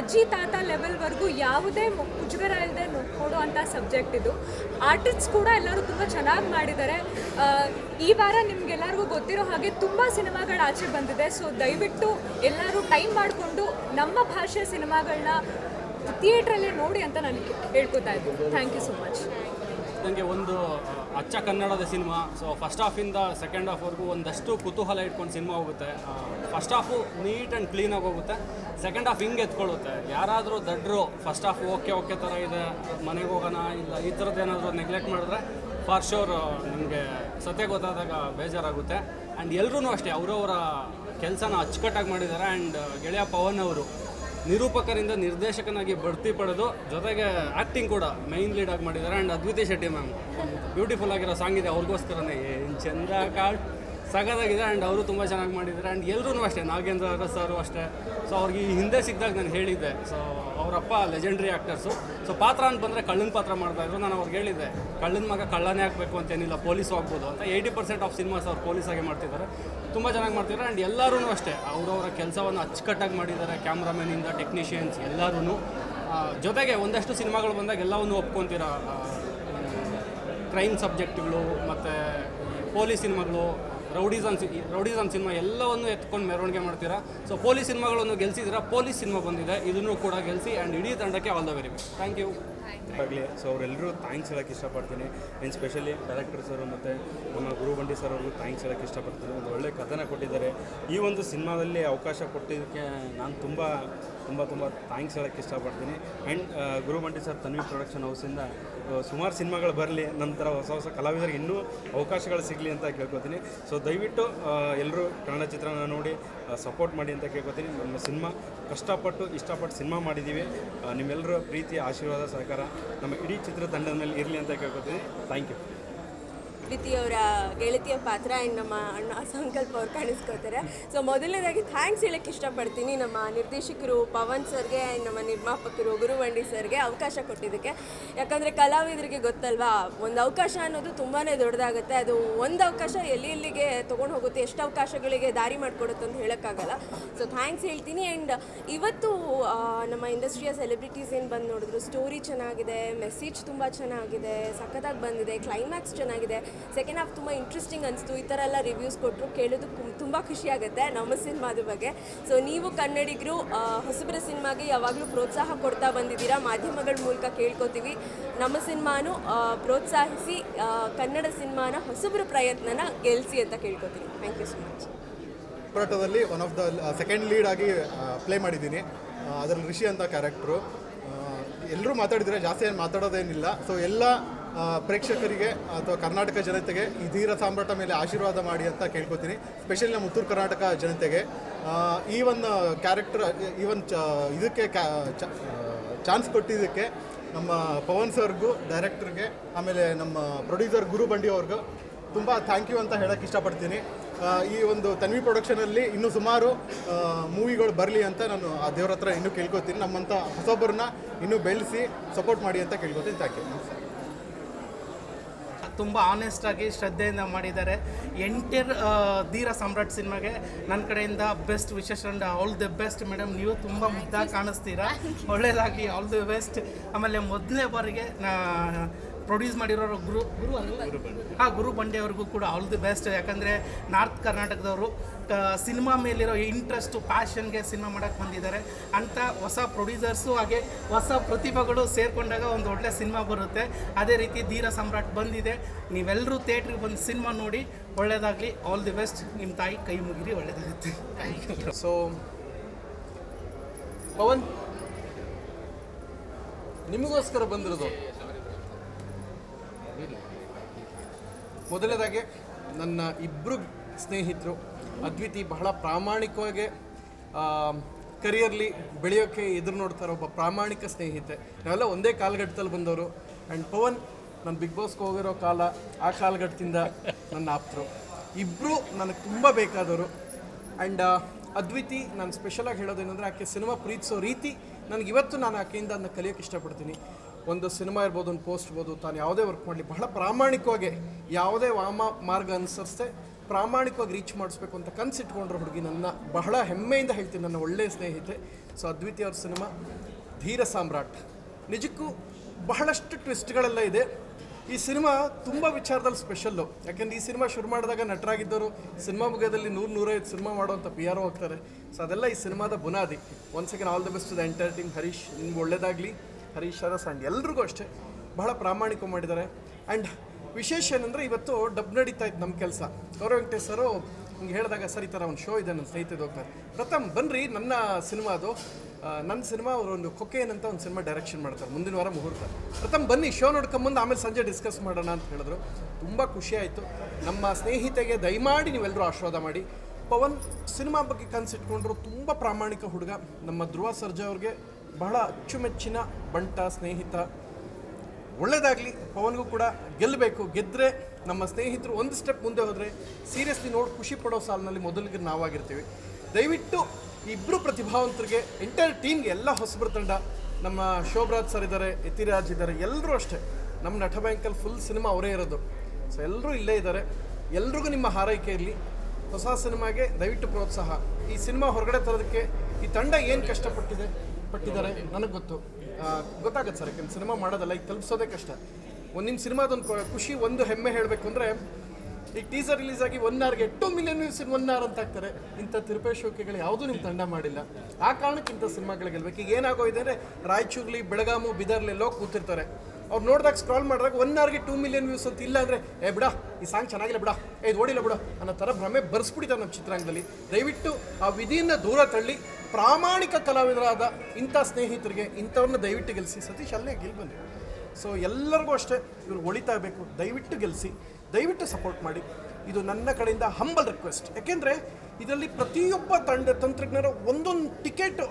ಅಜ್ಜಿ ತಾತ ಲೆವೆಲ್ವರೆಗೂ ಯಾವುದೇ ಮುಜುಗರ ಇಲ್ಲದೆ ಅಂಥ ಸಬ್ಜೆಕ್ಟ್ ಇದು. ಆರ್ಟಿಸ್ಟ್ ಕೂಡ ಎಲ್ಲರೂ ತುಂಬ ಚೆನ್ನಾಗಿ ಮಾಡಿದ್ದಾರೆ. ಈ ವಾರ ನಿಮ್ಗೆಲ್ಲರಿಗೂ ಗೊತ್ತಿರೋ ಹಾಗೆ ತುಂಬ ಸಿನಿಮಾಗಳು ಆಚೆ ಬಂದಿದೆ. ಸೊ ದಯವಿಟ್ಟು ಎಲ್ಲರೂ ಟೈಮ್ ಮಾಡಿಕೊಂಡು ನಮ್ಮ ಭಾಷೆ ಸಿನಿಮಾಗಳನ್ನ ಥಿಯೇಟ್ರಲ್ಲೇ ನೋಡಿ ಅಂತ ನಾನು ಹೇಳ್ಕೊತಾ ಇದ್ದೀನಿ. ಥ್ಯಾಂಕ್ ಯು ಸೊ ಮಚ್ ನನಗೆ ಒಂದು ಅಚ್ಚ ಕನ್ನಡದ ಸಿನಿಮಾ. ಸೊ ಫಸ್ಟ್ ಹಾಫಿಂದ ಸೆಕೆಂಡ್ ಹಾಫ್ವರೆಗೂ ಒಂದಷ್ಟು ಕುತೂಹಲ ಇಟ್ಕೊಂಡು ಸಿನಿಮಾ ಹೋಗುತ್ತೆ. ಫಸ್ಟ್ ಹಾಫು ನೀಟ್ ಆ್ಯಂಡ್ ಕ್ಲೀನಾಗಿ ಹೋಗುತ್ತೆ. ಸೆಕೆಂಡ್ ಹಾಫ್ ಹಿಂಗೆ ಎತ್ಕೊಳ್ಳುತ್ತೆ. ಯಾರಾದರೂ ದಡ್ರು ಫಸ್ಟ್ ಹಾಫ್ ಓಕೆ ಓಕೆ ಥರ ಇದೆ, ಮನೆಗೆ ಹೋಗೋಣ, ಇಲ್ಲ ಈ ಥರದ್ದು ಏನಾದರೂ ನೆಗ್ಲೆಕ್ಟ್ ಮಾಡಿದ್ರೆ ಫಾರ್ ಶೋರ್ ನಿಮಗೆ ಸತ್ಯ ಗೊತ್ತಾದಾಗ ಬೇಜಾರಾಗುತ್ತೆ. ಆ್ಯಂಡ್ ಎಲ್ಲರೂ ಅಷ್ಟೇ, ಅವರವರ ಕೆಲಸನ ಅಚ್ಚುಕಟ್ಟಾಗಿ ಮಾಡಿದ್ದಾರೆ. ಆ್ಯಂಡ್ ಗೆಳೆಯ ಪವನ್ ಅವರು ನಿರೂಪಕರಿಂದ ನಿರ್ದೇಶಕನಾಗಿ ಬಡ್ತಿ ಪಡೆದು ಜೊತೆಗೆ ಆ್ಯಕ್ಟಿಂಗ್ ಕೂಡ ಮೈನ್ ಲೀಡ್ ಆಗಿ ಮಾಡಿದ್ದಾರೆ. And Adviti Shetty ma'am beautiful ಆಗಿರೋ ಸಾಂಗ್ ಇದೆ. ಅವ್ರಿಗೋಸ್ಕರನೇ. ಏನು ಚಂದ ಕಾಡ್ ಸಗದಾಗಿದೆ ಆ್ಯಂಡ್ ಅವರು ತುಂಬ ಚೆನ್ನಾಗಿ ಮಾಡಿದ್ದಾರೆ. ಆ್ಯಂಡ್ ಎಲ್ಲರೂ ಅಷ್ಟೇ, ನಾಗೇಂದ್ರ ಅರಸ್ ಸರು ಅಷ್ಟೇ. ಸೊ ಅವ್ರಿಗೆ ಈ ಹಿಂದೆ ಸಿಕ್ಕಿದಾಗ ನಾನು ಹೇಳಿದ್ದೆ. ಸೊ ಅವರಪ್ಪ ಲೆಜೆಂಡ್ರಿ ಆ್ಯಕ್ಟರ್ಸು ಸೊ ಪಾತ್ರ ಅಂತ ಬಂದರೆ ಕಳ್ಳನ ಪಾತ್ರ ಮಾಡ್ತಾಯಿದ್ರು ನಾನು ಅವ್ರಿಗೆ ಹೇಳಿದ್ದೆ, ಕಳ್ಳನ ಮಗ ಕಳ್ಳನೇ ಆಗಬೇಕು ಅಂತೇನಿಲ್ಲ ಪೊಲೀಸ್ ಆಗ್ಬೋದು ಅಂತ. ಏಯ್ಟಿ ಪರ್ಸೆಂಟ್ ಆಫ್ ಸಿನಿಮಾಸ್ ಅವ್ರು ಪೊಲೀಸಾಗಿ ಮಾಡ್ತಿದ್ದಾರೆ. ತುಂಬ ಚೆನ್ನಾಗಿ ಮಾಡ್ತಿದ್ದಾರೆ. ಆ್ಯಂಡ್ ಎಲ್ಲರೂ ಅಷ್ಟೇ, ಅವರವರ ಕೆಲಸವನ್ನು ಅಚ್ಚುಕಟ್ಟಾಗಿ ಮಾಡಿದ್ದಾರೆ ಕ್ಯಾಮ್ರಾಮನಿಂದ ಟೆಕ್ನಿಷಿಯನ್ಸ್ ಎಲ್ಲರೂ ಜೊತೆಗೆ ಒಂದಷ್ಟು ಸಿನಿಮಾಗಳು ಬಂದಾಗ ಎಲ್ಲವನ್ನು ಒಪ್ಕೊತೀರ? ಕ್ರೈಮ್ ಸಬ್ಜೆಕ್ಟ್ಗಳು ಮತ್ತು ಪೊಲೀಸ್ ಸಿನಿಮಾಗಳು ರೌಡಿಸಮ್ ರೌಡಿಸಮ್ ಸಿನಿಮಾ ಎಲ್ಲವನ್ನು ಎತ್ಕೊಂಡು ಮೆರವಣಿಗೆ ಮಾಡ್ತೀರಾ? ಸೊ ಪೊಲೀಸ್ ಸಿನಿಮಾಗಳನ್ನು ಗೆಲ್ಸಿದ್ದೀರಾ? ಪೊಲೀಸ್ ಸಿನಿಮಾ ಬಂದಿದೆ, ಇದನ್ನು ಕೂಡ ಗೆಲ್ಸಿ ಆ್ಯಂಡ್ ಇಡೀ ತಂಡಕ್ಕೆ all the very best thank you ಆಗಲಿ ಸೊ ಅವರೆಲ್ಲರೂ ಥ್ಯಾಂಕ್ಸ್ ಹೇಳೋಕ್ಕೆ ಇಷ್ಟಪಡ್ತೀನಿ. ಎನ್ ಸ್ಪೆಷಲಿ ಡೈರೆಕ್ಟರ್ ಸರ್ ಮತ್ತು ನಮ್ಮ ಗುರುಬಂಡಿ ಸರ್ ಅವ್ರಿಗೂ ಥ್ಯಾಂಕ್ಸ್ ಹೇಳೋಕ್ಕೆ ಇಷ್ಟಪಡ್ತೀನಿ. ಒಂದು ಒಳ್ಳೆ ಕಥನ ಕೊಟ್ಟಿದ್ದಾರೆ. ಈ ಒಂದು ಸಿನಿಮಾದಲ್ಲಿ ಅವಕಾಶ ಕೊಟ್ಟಿದ್ದಕ್ಕೆ ನಾನು ತುಂಬ ತುಂಬ ತುಂಬ ಥ್ಯಾಂಕ್ಸ್ ಹೇಳೋಕ್ಕೆ ಇಷ್ಟಪಡ್ತೀನಿ. And Gurubandi sir Tanvi production ಹೌಸಿಂದ ಸುಮಾರು ಸಿನಿಮಾಗಳು ಬರಲಿ, ನಂತರ ಹೊಸ ಹೊಸ ಕಲಾವಿದರಿಗೆ ಇನ್ನೂ ಅವಕಾಶಗಳು ಸಿಗಲಿ ಅಂತ ಕೇಳ್ಕೊತೀನಿ. ಸೊ ದಯವಿಟ್ಟು ಎಲ್ಲರೂ ಕನ್ನಡ ಚಿತ್ರನ ನೋಡಿ ಸಪೋರ್ಟ್ ಮಾಡಿ ಅಂತ ಕೇಳ್ಕೊತೀನಿ. ನಮ್ಮ ಸಿನಿಮಾ ಕಷ್ಟಪಟ್ಟು, ಇಷ್ಟಪಟ್ಟು ಸಿನಿಮಾ ಮಾಡಿದ್ದೀವಿ ನಿಮ್ಮೆಲ್ಲರ ಪ್ರೀತಿ, ಆಶೀರ್ವಾದ, ಸಹಕಾರ ನಮ್ಮ ಇಡೀ ಚಿತ್ರತಂಡದ ಮೇಲೆ ಇರಲಿ ಅಂತ ಕೇಳ್ಕೊತೀನಿ. ಥ್ಯಾಂಕ್ ಯು ಪ್ರೀತಿಯವರ ಗೆಳತಿಯ ಪಾತ್ರ ಆ್ಯಂಡ್ ನಮ್ಮ ಅಣ್ಣ ಸಂಕಲ್ಪ ಅವ್ರು ಕಾಣಿಸ್ಕೋತಾರೆ ಸೊ ಮೊದಲನೇದಾಗಿ ಥ್ಯಾಂಕ್ಸ್ ಹೇಳಕ್ಕೆ ಇಷ್ಟಪಡ್ತೀನಿ ನಮ್ಮ ನಿರ್ದೇಶಕರು ಪವನ್ ಸರ್ಗೆ ಆ್ಯಂಡ್ ನಮ್ಮ ನಿರ್ಮಾಪಕರು ಗುರುವಂಡಿ ಸರ್ಗೆ ಅವಕಾಶ ಕೊಟ್ಟಿದ್ದಕ್ಕೆ. ಯಾಕಂದರೆ ಕಲಾವಿದರಿಗೆ ಗೊತ್ತಲ್ವಾ, ಒಂದು ಅವಕಾಶ ಅನ್ನೋದು ತುಂಬಾ ದೊಡ್ಡದಾಗುತ್ತೆ. ಅದು ಒಂದು ಅವಕಾಶ ಎಲ್ಲಿ ಎಲ್ಲಿಗೆ ತೊಗೊಂಡು ಹೋಗುತ್ತೆ, ಎಷ್ಟು ಅವಕಾಶಗಳಿಗೆ ದಾರಿ ಮಾಡಿಕೊಡುತ್ತೆ ಅಂತ ಹೇಳೋಕ್ಕಾಗಲ್ಲ. ಸೊ ಥ್ಯಾಂಕ್ಸ್ ಹೇಳ್ತೀನಿ. ಆ್ಯಂಡ್ ಇವತ್ತು ನಮ್ಮ ಇಂಡಸ್ಟ್ರಿಯ ಸೆಲೆಬ್ರಿಟೀಸ್ ಏನು ಬಂದು ನೋಡಿದ್ರು ಸ್ಟೋರಿ ಚೆನ್ನಾಗಿದೆ ಮೆಸೇಜ್ ತುಂಬ ಚೆನ್ನಾಗಿದೆ, ಸಖತ್ತಾಗಿ ಬಂದಿದೆ ಕ್ಲೈಮ್ಯಾಕ್ಸ್ ಚೆನ್ನಾಗಿದೆ. ಸೆಕೆಂಡ್ ಹಾಫ್ ತುಂಬ ಇಂಟ್ರೆಸ್ಟಿಂಗ್ ಅನಿಸ್ತು. ಈ ಥರ ಎಲ್ಲ ರಿವ್ಯೂಸ್ ಕೊಟ್ಟರು ಕೇಳೋದು ತುಂಬ ಖುಷಿ ಆಗುತ್ತೆ ನಮ್ಮ ಸಿನಿಮಾದ ಬಗ್ಗೆ. ಸೊ ನೀವು ಕನ್ನಡಿಗರು ಹೊಸಬರ ಸಿನಿಮಾಗೆ ಯಾವಾಗಲೂ ಪ್ರೋತ್ಸಾಹ ಕೊಡ್ತಾ ಬಂದಿದ್ದೀರಾ? ಮಾಧ್ಯಮಗಳ ಮೂಲಕ ಕೇಳ್ಕೊತೀವಿ. ನಮ್ಮ ಸಿನಿಮಾನು ಪ್ರೋತ್ಸಾಹಿಸಿ ಕನ್ನಡ ಸಿನಿಮಾನ ಹೊಸಬರ ಪ್ರಯತ್ನನ ಗೆಲ್ಲಿಸಿ ಅಂತ ಕೇಳ್ಕೊತೀನಿ thank you so much ಪ್ರೋಟೋದಲ್ಲಿ one of the second lead ಆಗಿ ಪ್ಲೇ ಮಾಡಿದ್ದೀನಿ. ಅದರಲ್ಲಿ ಋಷಿ ಅಂತ ಕ್ಯಾರೆಕ್ಟ್ರು ಎಲ್ಲರೂ ಮಾತಾಡಿದರೆ ಜಾಸ್ತಿ ಏನು ಮಾತಾಡೋದೇನಿಲ್ಲ. ಸೊ ಎಲ್ಲ ಪ್ರೇಕ್ಷಕರಿಗೆ ಅಥವಾ ಕರ್ನಾಟಕ ಜನತೆಗೆ ಈ ಧೀರ ಸಾಮ್ರಾಟ ಮೇಲೆ ಆಶೀರ್ವಾದ ಮಾಡಿ ಅಂತ ಕೇಳ್ಕೊತೀನಿ. ಸ್ಪೆಷಲಿ ನಮ್ಮ ಉತ್ತರ ಕರ್ನಾಟಕ ಜನತೆಗೆ. ಈ ಒಂದು ಕ್ಯಾರೆಕ್ಟರ್ ಈ ಒಂದು ಚ, ಇದಕ್ಕೆ ಚಾನ್ಸ್ ಕೊಟ್ಟಿದ್ದಕ್ಕೆ ನಮ್ಮ ಪವನ್ ಸರ್ಗೂ ಡೈರೆಕ್ಟರ್ಗೆ ಆಮೇಲೆ ನಮ್ಮ ಪ್ರೊಡ್ಯೂಸರ್ ಗುರು ಬಂಡಿ ಅವ್ರಿಗೂ ತುಂಬ ಥ್ಯಾಂಕ್ ಯು ಅಂತ ಹೇಳಕ್ಕೆ ಇಷ್ಟಪಡ್ತೀನಿ. ಈ ಒಂದು ತನ್ವಿ ಪ್ರೊಡಕ್ಷನಲ್ಲಿ ಇನ್ನೂ ಸುಮಾರು ಮೂವಿಗಳು ಬರಲಿ ಅಂತ ನಾನು ಆ ದೇವ್ರ ಹತ್ರ ಇನ್ನೂ ಕೇಳ್ಕೊತೀನಿ. ನಮ್ಮಂಥ ಹೊಸೊಬ್ಬರನ್ನ ಇನ್ನೂ ಬೆಳೆಸಿ ಸಪೋರ್ಟ್ ಮಾಡಿ ಅಂತ ಕೇಳ್ಕೊತೀನಿ. ಥ್ಯಾಂಕ್ ಯು ತುಂಬ ಆನೆಸ್ಟಾಗಿ ಶ್ರದ್ಧೆಯಿಂದ ಮಾಡಿದ್ದಾರೆ. ಎಂಟರ್ ಧೀರ ಸಮ್ರಾಟ್ ಸಿನಿಮಾಗೆ ನನ್ನ ಕಡೆಯಿಂದ ಬೆಸ್ಟ್ ವಿಶೇಷ and all the best madam ನೀವು ತುಂಬ ಮುದ್ದಾಗಿ ಕಾಣಿಸ್ತೀರಾ? ಒಳ್ಳೆಯದಾಗಿ ಆಲ್ ದಿ ಬೆಸ್ಟ್ ಆಮೇಲೆ ಮೊದಲನೇ ಬಾರಿಗೆ ಪ್ರೊಡ್ಯೂಸ್ ಮಾಡಿರೋರು ಗುರು ಗುರು ಹಾಂ ಗುರು ಬಂಡೆ ಅವ್ರಿಗೂ ಕೂಡ ಆಲ್ ದಿ ಬೆಸ್ಟ್ ಯಾಕಂದರೆ ನಾರ್ತ್ ಕರ್ನಾಟಕದವರು ಸಿನಿಮಾ ಮೇಲಿರೋ ಇಂಟ್ರೆಸ್ಟು ಪ್ಯಾಷನ್ಗೆ ಸಿನಿಮಾ ಮಾಡೋಕ್ಕೆ ಬಂದಿದ್ದಾರೆ. ಅಂಥ ಹೊಸ ಪ್ರೊಡ್ಯೂಸರ್ಸು ಹಾಗೆ ಹೊಸ ಪ್ರತಿಭೆಗಳು ಸೇರಿಕೊಂಡಾಗ ಒಂದು ಒಳ್ಳೆ ಸಿನಿಮಾ ಬರುತ್ತೆ. ಅದೇ ರೀತಿ ಧೀರ ಸಮ್ರಾಟ್ ಬಂದಿದೆ. ನೀವೆಲ್ಲರೂ ಥಿಯೇಟ್ರಿಗೆ ಬಂದು ಸಿನಿಮಾ ನೋಡಿ ಒಳ್ಳೆಯದಾಗಲಿ ಆಲ್ ದಿ ಬೆಸ್ಟ್ ನಿಮ್ಮ ತಾಯಿ ಕೈ ಮುಗಿರಿ ಒಳ್ಳೆಯದಾಗುತ್ತೆ ಸೊ ಪವನ್ ನಿಮಗೋಸ್ಕರ ಬಂದಿರೋದು? ಮೊದಲನೇದಾಗಿ ನನ್ನ ಇಬ್ಬರು ಸ್ನೇಹಿತರು ಅದ್ವಿತಿ ಬಹಳ ಪ್ರಾಮಾಣಿಕವಾಗಿ ಕರಿಯರ್ಲಿ ಬೆಳೆಯೋಕ್ಕೆ ಎದುರು ನೋಡ್ತಾರೆ ಒಬ್ಬ ಪ್ರಾಮಾಣಿಕ ಸ್ನೇಹಿತೆ. ನಾವೆಲ್ಲ ಒಂದೇ ಕಾಲಘಟ್ಟದಲ್ಲಿ ಬಂದವರು. ಆ್ಯಂಡ್ ಪವನ್, ನಾನು ಬಿಗ್ ಬಾಸ್ಗೆ ಹೋಗಿರೋ ಕಾಲ, ಆ ಕಾಲಘಟ್ಟದಿಂದ ನನ್ನ ಆಪ್ತರು. ಇಬ್ಬರು ನನಗೆ ತುಂಬ ಬೇಕಾದವರು. ಆ್ಯಂಡ್ ಅದ್ವಿತಿ ನಾನು ಸ್ಪೆಷಲಾಗಿ ಹೇಳೋದೇನೆಂದರೆ, ಆಕೆ ಸಿನಿಮಾ ಪ್ರೀತಿಸೋ ರೀತಿ, ನನಗೆ ಇವತ್ತು ನಾನು ಆಕೆಯಿಂದ ಅದನ್ನ ಕಲಿಯೋಕ್ಕೆ ಇಷ್ಟಪಡ್ತೀನಿ. ಒಂದು ಸಿನಿಮಾ ಇರ್ಬೋದು, ಒಂದು ಪೋಸ್ಟ್ ಇರ್ಬೋದು, ತಾನು ಯಾವುದೇ ವರ್ಕ್ ಮಾಡಲಿ, ಬಹಳ ಪ್ರಾಮಾಣಿಕವಾಗಿ ಯಾವುದೇ ವಾಮ ಮಾರ್ಗ ಅನುಸರಿಸದೆ ಪ್ರಾಮಾಣಿಕವಾಗಿ ರೀಚ್ ಮಾಡಿಸ್ಬೇಕು ಅಂತ ಕನ್ಸಿಟ್ಕೊಂಡ್ರು ಹುಡುಗಿ ನನ್ನ ಬಹಳ ಹೆಮ್ಮೆಯಿಂದ ಹೇಳ್ತೀನಿ, ನನ್ನ ಒಳ್ಳೆಯ ಸ್ನೇಹಿತೆ. ಸೊ ಅದ್ವಿತೀಯ ಅವ್ರ ಸಿನಿಮಾ, ಧೀರ ಸಾಮ್ರಾಟ್. ನಿಜಕ್ಕೂ ಬಹಳಷ್ಟು ಟ್ವಿಸ್ಟ್ಗಳೆಲ್ಲ ಇದೆ. ಈ ಸಿನಿಮಾ ತುಂಬ ವಿಚಾರದಲ್ಲಿ ಸ್ಪೆಷಲ್ಲು ಯಾಕೆಂದ್ರೆ ಈ ಸಿನಿಮಾ ಶುರು ಮಾಡಿದಾಗ ನಟರಾಗಿದ್ದವರು ಸಿನಿಮಾ ಮುಗಿಯೋದಲ್ಲಿ ನೂರು ನೂರೈದು ಸಿನಿಮಾ ಮಾಡುವಂಥ ಪಿ ಆರ್ ಹೋಗ್ತಾರೆ ಸೊ ಅದೆಲ್ಲ ಈ ಸಿನಿಮಾದ ಬುನಾದಿ. Once again all the best the entertain team Harish, ನಿಮ್ಗೆ ಒಳ್ಳೇದಾಗಲಿ. ಹರೀಶ್ ಅರಸ್ ಆ್ಯಂಡ್ ಎಲ್ರಿಗೂ ಅಷ್ಟೇ. ಬಹಳ ಪ್ರಾಮಾಣಿಕ ಮಾಡಿದ್ದಾರೆ. ಆ್ಯಂಡ್ ವಿಶೇಷ ಏನಂದರೆ ಇವತ್ತು ಡಬ್ ನಡೀತಾ ಇತ್ತು ನಮ್ಮ ಕೆಲಸ. ಗೌರವ ವೆಂಕಟೇಶ್ ಸರು ಹಿಂಗೆ ಹೇಳಿದಾಗ ಸರ್ ಥರ ಒಂದು ಶೋ ಇದೆ, ನನ್ನ ಸ್ನೇಹಿತರು ಹೋಗ್ತಾರೆ. ಪ್ರಥಮ್ ಬನ್ನಿರಿ ನನ್ನ ಸಿನಿಮಾ ಅದು. ನನ್ನ ಸಿನಿಮಾ ಅವರು ಒಂದು ಕೊಕೇನ್ ಅಂತ ಒಂದು ಸಿನಿಮಾ ಡೈರೆಕ್ಷನ್ ಮಾಡ್ತಾರೆ, ಮುಂದಿನ ವಾರ ಮುಹೂರ್ತ. ಪ್ರಥಮ್ ಬನ್ನಿ ಶೋ ನೋಡ್ಕೊಂಬಂದು ಆಮೇಲೆ ಸಂಜೆ ಡಿಸ್ಕಸ್ ಮಾಡೋಣ ಅಂತ ಹೇಳಿದ್ರು. ತುಂಬ ಖುಷಿ ಆಯಿತು. ನಮ್ಮ ಸ್ನೇಹಿತೆಗೆ ದಯಮಾಡಿ ನೀವೆಲ್ಲರೂ ಆಶೀರ್ವಾದ ಮಾಡಿ. ಪವನ್, ಸಿನಿಮಾ ಬಗ್ಗೆ ಕನಸಿಟ್ಕೊಂಡ್ರು, ತುಂಬ ಪ್ರಾಮಾಣಿಕ ಹುಡುಗ. ನಮ್ಮ ಧ್ರುವ ಸರ್ಜಾ ಅವ್ರಿಗೆ ಬಹಳ ಅಚ್ಚುಮೆಚ್ಚಿನ ಬಂಟ ಸ್ನೇಹಿತ. ಒಳ್ಳೇದಾಗಲಿ, ಪವನ್ಗೂ ಕೂಡ ಗೆಲ್ಲಬೇಕು. ಗೆದ್ದರೆ ನಮ್ಮ ಸ್ನೇಹಿತರು ಒಂದು ಸ್ಟೆಪ್ ಮುಂದೆ ಹೋದರೆ ಸೀರಿಯಸ್ಲಿ ನೋಡಿ ಖುಷಿ ಪಡೋ ಸಾಲಿನಲ್ಲಿ ಮೊದಲಿಗೆ ನಾವಾಗಿರ್ತೀವಿ. ದಯವಿಟ್ಟು ಇಬ್ಬರು ಪ್ರತಿಭಾವಂತರಿಗೆ ಎಂಟೈರ್ ಟೀಮ್ಗೆ ಎಲ್ಲ ಹೊಸಬ್ರ ತಂಡ. ನಮ್ಮ ಶೋಭರಾಜ್ ಸರ್ ಇದ್ದಾರೆ ಯತಿರಾಜ್ ಇದ್ದಾರೆ ಎಲ್ಲರೂ ಅಷ್ಟೇ. ನಮ್ಮ ನಟ ಬ್ಯಾಂಕಲ್ಲಿ ಫುಲ್ ಸಿನಿಮಾ ಅವರೇ ಇರೋದು. ಸೊ ಎಲ್ಲರೂ ಇಲ್ಲೇ ಇದ್ದಾರೆ ಎಲ್ರಿಗೂ ನಿಮ್ಮ ಹಾರೈಕೆ ಇರಲಿ. ಹೊಸ ಸಿನಿಮಾಗೆ ದಯವಿಟ್ಟು ಪ್ರೋತ್ಸಾಹ. ಈ ಸಿನಿಮಾ ಹೊರಗಡೆ ತರೋದಕ್ಕೆ ಈ ತಂಡ ಏನು ಕಷ್ಟಪಟ್ಟಿದೆ? ಪಟ್ಟಿದ್ದಾರೆ ನನಗೆ ಗೊತ್ತು. ಗೊತ್ತಾಗತ್ತೆ ಸರ್, ಯಾಕಂದ್ರೆ ಸಿನಿಮಾ ಮಾಡೋದಲ್ಲ, ಈಗ ತಲುಪಿಸೋದೇ ಕಷ್ಟ ಒಂದಿನ ಸಿನಿಮಾದೊಂದು ಖುಷಿ, ಒಂದು ಹೆಮ್ಮೆ ಹೇಳಬೇಕು ಅಂದರೆ ಈಗ ಟೀಸರ್ ರಿಲೀಸ್ ಆಗಿ ಒನ್ ಅವರ್ಗೆ two million views in one hour ಅಂತ ಹಾಕ್ತಾರೆ. ಇಂಥ ತಿರುಪೇ ಶೋಕಿಗಳು ಯಾವುದೂ ನಿಮ್ಮ ತಂಡ ಮಾಡಿಲ್ಲ. ಆ ಕಾರಣಕ್ಕೆ ಇಂಥ ಸಿನಿಮಾಗಳು ಗೆಲ್ಬೇಕು. ಈಗ ಏನಾಗೋಯಿದೆ ಅಂದರೆ, ರಾಯಚೂರ್ಲಿ, ಬೆಳಗಾಮು ಬಿದರ್ಲೆಲ್ಲೋ ಕೂತಿರ್ತಾರೆ. ಅವ್ರು ನೋಡಿದಾಗ ಸ್ಕ್ರಾಲ್ ಮಾಡಿದಾಗ ಒನ್ ಅವರ್ಗೆ ಟೂ ಮಿಲಿಯನ್ ವ್ಯೂಸ್ ಅಂತ ಇಲ್ಲ ಅಂದರೆ, ಏ, ಬಿಡ, ಈ ಸಾಂಗ್ ಚೆನ್ನಾಗಿಲ್ಲ ಬಿಡ, ಏ, ಇದು ಓಡಿಲ್ಲ ಬಿಡ ಅನ್ನೋ ಥರ ಭ್ರಮೆ ಬರ್ಸ್ಬಿಟ್ಟಿದ್ದಾರೆ ನಮ್ಮ ಚಿತ್ರಾಂಗದಲ್ಲಿ ದಯವಿಟ್ಟು ಆ ವಿಧಿಯನ್ನು ದೂರ ತಳ್ಳಿ. ಪ್ರಾಮಾಣಿಕ ಕಲಾವಿದರಾದ ಇಂಥ ಸ್ನೇಹಿತರಿಗೆ ಇಂಥವ್ರನ್ನ ದಯವಿಟ್ಟು ಗೆಲ್ಲಿಸಿ ಸತೀಶ್ ಅಲ್ಲೇ ಗೆಲ್ ಬಂದೆ ಸೊ ಎಲ್ಲರಿಗೂ ಅಷ್ಟೇ ಇವ್ರು ಒಳಿತಾ ಬೇಕು ದಯವಿಟ್ಟು ಗೆಲ್ಲಿಸಿ ದಯವಿಟ್ಟು ಸಪೋರ್ಟ್ ಮಾಡಿ. ಇದು ನನ್ನ ಕಡೆಯಿಂದ ಹಂಬಲ್ ರಿಕ್ವೆಸ್ಟ್ ಯಾಕೆಂದರೆ ಇದರಲ್ಲಿ ಪ್ರತಿಯೊಬ್ಬ ತಂಡ ತಂತ್ರಜ್ಞರ ಒಂದೊಂದು ಟಿಕೆಟ್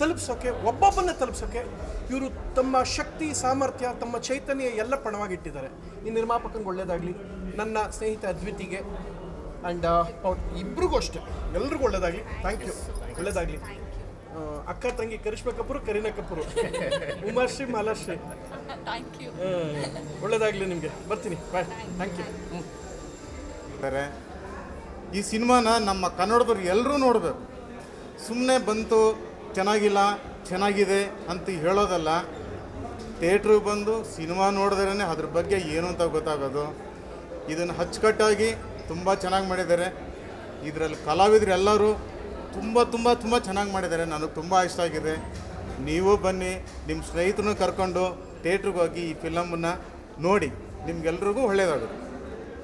ತಲುಪಿಸೋಕೆ, ಒಬ್ಬೊಬ್ಬನ್ನ ತಲುಪಿಸೋಕೆ ಇವರು ತಮ್ಮ ಶಕ್ತಿ, ಸಾಮರ್ಥ್ಯ, ತಮ್ಮ ಚೈತನ್ಯ ಎಲ್ಲ ಪಣವಾಗಿಟ್ಟಿದ್ದಾರೆ. ಈ ನಿರ್ಮಾಪಕಂಗೆ ಒಳ್ಳೆಯದಾಗಲಿ ನನ್ನ ಸ್ನೇಹಿತ ಅದ್ವಿತಿಗೆ ಆ್ಯಂಡ್ ಇಬ್ರಿಗೂ ಅಷ್ಟೇ. ಎಲ್ರಿಗೂ ಒಳ್ಳೇದಾಗಲಿ. ಥ್ಯಾಂಕ್ ಯು ಒಳ್ಳೇದಾಗಲಿ. ಅಕ್ಕ ತಂಗಿ ಕರಿಷ್ಮಾ ಕಪೂರ್ ಕರೀನಾ ಕಪೂರ್. ಉಮಾಶ್ರೀ ಮಾಲಾಶ್ರೀ. ಥ್ಯಾಂಕ್ ಯು ಒಳ್ಳೇದಾಗಲಿ ನಿಮಗೆ. ಬರ್ತೀನಿ. ಬಾಯ್ ಥ್ಯಾಂಕ್ ಯು ಹ್ಞೂ ಇದ್ದಾರೆ ಈ ಸಿನಿಮಾನ ನಮ್ಮ ಕನ್ನಡದವ್ರು ಎಲ್ಲರೂ ನೋಡಬೇಕು. ಸುಮ್ಮನೆ ಬಂತು ಚೆನ್ನಾಗಿಲ್ಲ ಚೆನ್ನಾಗಿದೆ ಅಂತ ಹೇಳೋದಲ್ಲ. ಥಿಯೇಟ್ರಿಗೆ ಬಂದು ಸಿನಿಮಾ ನೋಡಿದ್ರೇ ಅದ್ರ ಬಗ್ಗೆ ಏನು ಅಂತ ಗೊತ್ತಾಗೋದು. ಇದನ್ನು ಅಚ್ಚುಕಟ್ಟಾಗಿ ತುಂಬ ಚೆನ್ನಾಗಿ ಮಾಡಿದ್ದಾರೆ. ಇದರಲ್ಲಿ ಕಲಾವಿದರು ಎಲ್ಲರೂ ತುಂಬ ತುಂಬ ತುಂಬ ಚೆನ್ನಾಗಿ ಮಾಡಿದ್ದಾರೆ. ನನಗೆ ತುಂಬ ಇಷ್ಟ ಆಗಿದೆ. ನೀವು ಬನ್ನಿ ನಿಮ್ಮ ಸ್ನೇಹಿತರನ್ನು ಕರ್ಕೊಂಡು ಥಿಯೇಟ್ರಿಗೆ ಹೋಗಿ ಈ ಫಿಲಮನ್ನು ನೋಡಿ. ನಿಮ್ಗೆಲ್ರಿಗೂ ಒಳ್ಳೆಯದಾಗುತ್ತೆ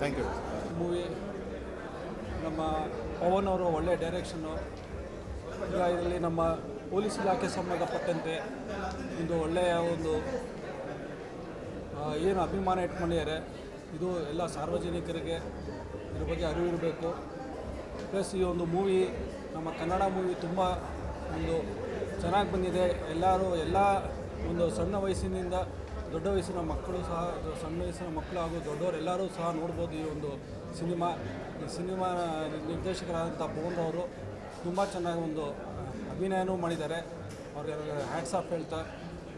ಥ್ಯಾಂಕ್ ಯು ಮೂವಿ ನಮ್ಮ ಪವನ್ ಅವರು ಒಳ್ಳೆ ಡೈರೆಕ್ಷನ್ನು ಈಗ ಇದರಲ್ಲಿ ನಮ್ಮ ಪೊಲೀಸ್ ಇಲಾಖೆ ಸಂಬಂಧಪಟ್ಟಂತೆ ಒಂದು ಒಳ್ಳೆಯ ಒಂದು ಏನು ಅಭಿಮಾನ ಇಟ್ಕೊಂಡಿದ್ದಾರೆ. ಇದು ಎಲ್ಲ ಸಾರ್ವಜನಿಕರಿಗೆ ಇದ್ರ ಬಗ್ಗೆ ಅರಿವು ಇರಬೇಕು. ಪ್ಲಸ್ ಈ ಒಂದು ಮೂವಿ ನಮ್ಮ ಕನ್ನಡ ಮೂವಿ ತುಂಬ ಒಂದು ಚೆನ್ನಾಗಿ ಬಂದಿದೆ. ಎಲ್ಲರೂ, ಎಲ್ಲ ಒಂದು ಸಣ್ಣ ವಯಸ್ಸಿನಿಂದ ದೊಡ್ಡ ವಯಸ್ಸಿನ ಮಕ್ಕಳು ಸಹ, ಸಣ್ಣ ವಯಸ್ಸಿನ ಮಕ್ಕಳು ಹಾಗೂ ದೊಡ್ಡವರು ಎಲ್ಲರೂ ಸಹ ನೋಡ್ಬೋದು ಈ ಒಂದು ಸಿನಿಮಾ. ಈ ಸಿನಿಮಾ ನಿರ್ದೇಶಕರಾದಂಥ ಪವನ್ ಅವರು ತುಂಬ ಚೆನ್ನಾಗಿ ಒಂದು ಅಭಿನಯನೂ ಮಾಡಿದ್ದಾರೆ. ಅವ್ರಿಗೆ ಹ್ಯಾಟ್ಸ್ ಆಫ್ ಹೇಳ್ತಾ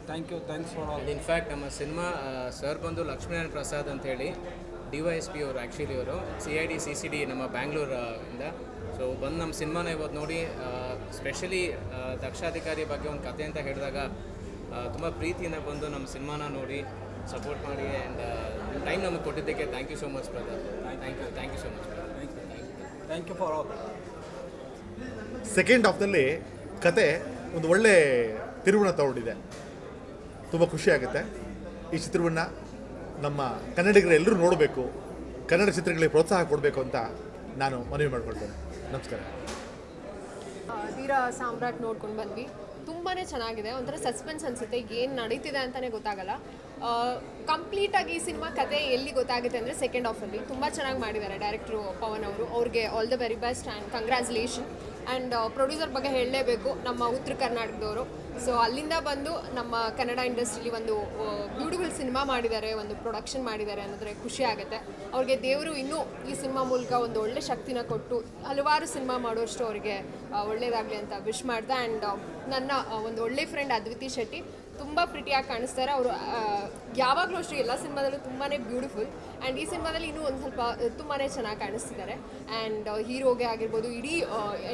thank you thanks for all in fact ನಮ್ಮ ಸಿನಿಮಾ ಸರ್ ಬಂದು ಲಕ್ಷ್ಮೀನಾರಾಯಣ ಪ್ರಸಾದ್ ಅಂತ ಹೇಳಿ ಡಿ ವೈ ಎಸ್ ಪಿ ಅವರು ಆ್ಯಕ್ಚುಲಿ ಅವರು C I D C C D ನಮ್ಮ ಬ್ಯಾಂಗ್ಳೂರಿಂದ ಸೊ ಬಂದು ನಮ್ಮ ಸಿನಿಮಾನ ಇವತ್ತು ನೋಡಿ ಸ್ಪೆಷಲಿ ದಕ್ಷಾಧಿಕಾರಿ ಬಗ್ಗೆ ಒಂದು ಕತೆ ಅಂತ ಹೇಳಿದಾಗ ತುಂಬ ಪ್ರೀತಿಯಿಂದ ಬಂದು ನಮ್ಮ ಸಿನಿಮಾನ ನೋಡಿ ಸಪೋರ್ಟ್ ಮಾಡಿ ಆ್ಯಂಡ್ ಟೈಮ್ ನಮಗೆ ಕೊಟ್ಟಿದ್ದಕ್ಕೆ thank you so much brother thank you thank you so much thank you for all second ಹಾಫ್ನಲ್ಲಿ ಕತೆ ಒಂದು ಒಳ್ಳೆ ತಿರುವಣ ತಗೊಂಡಿದೆ. ತುಂಬ ಖುಷಿ ಆಗುತ್ತೆ. ಈ ಚಿತ್ರವನ್ನು ನಮ್ಮ ಕನ್ನಡಿಗರೆಲ್ಲರೂ ನೋಡಬೇಕು, ಕನ್ನಡ ಚಿತ್ರಗಳಿಗೆ ಪ್ರೋತ್ಸಾಹ ಕೊಡಬೇಕು ಅಂತ ನಾನು ಮನವಿ ಮಾಡ್ಕೊಳ್ತೇನೆ. ನಮಸ್ಕಾರ. ಧೀರ ಸಾಮ್ರಾಟ್ ನೋಡ್ಕೊಂಡು ಬಂದ್ವಿ. ತುಂಬಾ ಚೆನ್ನಾಗಿದೆ, ಒಂಥರ ಸಸ್ಪೆನ್ಸ್ ಅನಿಸುತ್ತೆ, ಏನು ನಡೀತಿದೆ ಅಂತಲೇ ಗೊತ್ತಾಗಲ್ಲ. ಕಂಪ್ಲೀಟಾಗಿ ಈ ಸಿನಿಮಾ ಕತೆ ಎಲ್ಲಿ ಗೊತ್ತಾಗುತ್ತೆ ಅಂದರೆ ಸೆಕೆಂಡ್ ಆಫಲ್ಲಿ ತುಂಬ ಚೆನ್ನಾಗಿ ಮಾಡಿದ್ದಾರೆ ಡೈರೆಕ್ಟ್ರು ಪವನ್ ಅವರು. ಅವ್ರಿಗೆ all the very best and congratulation and producer ಬಗ್ಗೆ ಹೇಳಲೇಬೇಕು, ನಮ್ಮ ಉತ್ತರ ಕರ್ನಾಟಕದವರು. ಸೊ ಅಲ್ಲಿಂದ ಬಂದು ನಮ್ಮ ಕನ್ನಡ ಇಂಡಸ್ಟ್ರಿಲಿ ಒಂದು ಬ್ಯೂಟಿಫುಲ್ ಸಿನಿಮಾ ಮಾಡಿದ್ದಾರೆ, ಒಂದು ಪ್ರೊಡಕ್ಷನ್ ಮಾಡಿದ್ದಾರೆ ಅನ್ನೋದ್ರೆ ಖುಷಿ ಆಗುತ್ತೆ. ಅವ್ರಿಗೆ ದೇವರು ಇನ್ನೂ ಈ ಸಿನಿಮಾ ಮೂಲಕ ಒಂದು ಒಳ್ಳೆ ಶಕ್ತಿನ ಕೊಟ್ಟು ಹಲವಾರು ಸಿನಿಮಾ ಮಾಡೋಷ್ಟು ಅವರಿಗೆ ಒಳ್ಳೇದಾಗಲಿ ಅಂತ ವಿಶ್ ಮಾಡ್ದೆ. ಆ್ಯಂಡ್ ನನ್ನ ಒಂದು ಒಳ್ಳೆ ಫ್ರೆಂಡ್ ಅದ್ವಿತಿ ಶೆಟ್ಟಿ ತುಂಬ ಪ್ರಿಟಿಯಾಗಿ ಕಾಣಿಸ್ತಾರೆ. ಅವರು ಯಾವಾಗಲೂ ಅಷ್ಟು ಎಲ್ಲ ಸಿನಿಮಾದಲ್ಲೂ ತುಂಬಾ ಬ್ಯೂಟಿಫುಲ್ ಆ್ಯಂಡ್ ಈ ಸಿನಿಮಾದಲ್ಲಿ ಇನ್ನೂ ಒಂದು ಸ್ವಲ್ಪ ತುಂಬಾ ಚೆನ್ನಾಗಿ ಕಾಣಿಸ್ತಿದ್ದಾರೆ. ಆ್ಯಂಡ್ ಹೀರೋಗೆ ಆಗಿರ್ಬೋದು, ಇಡೀ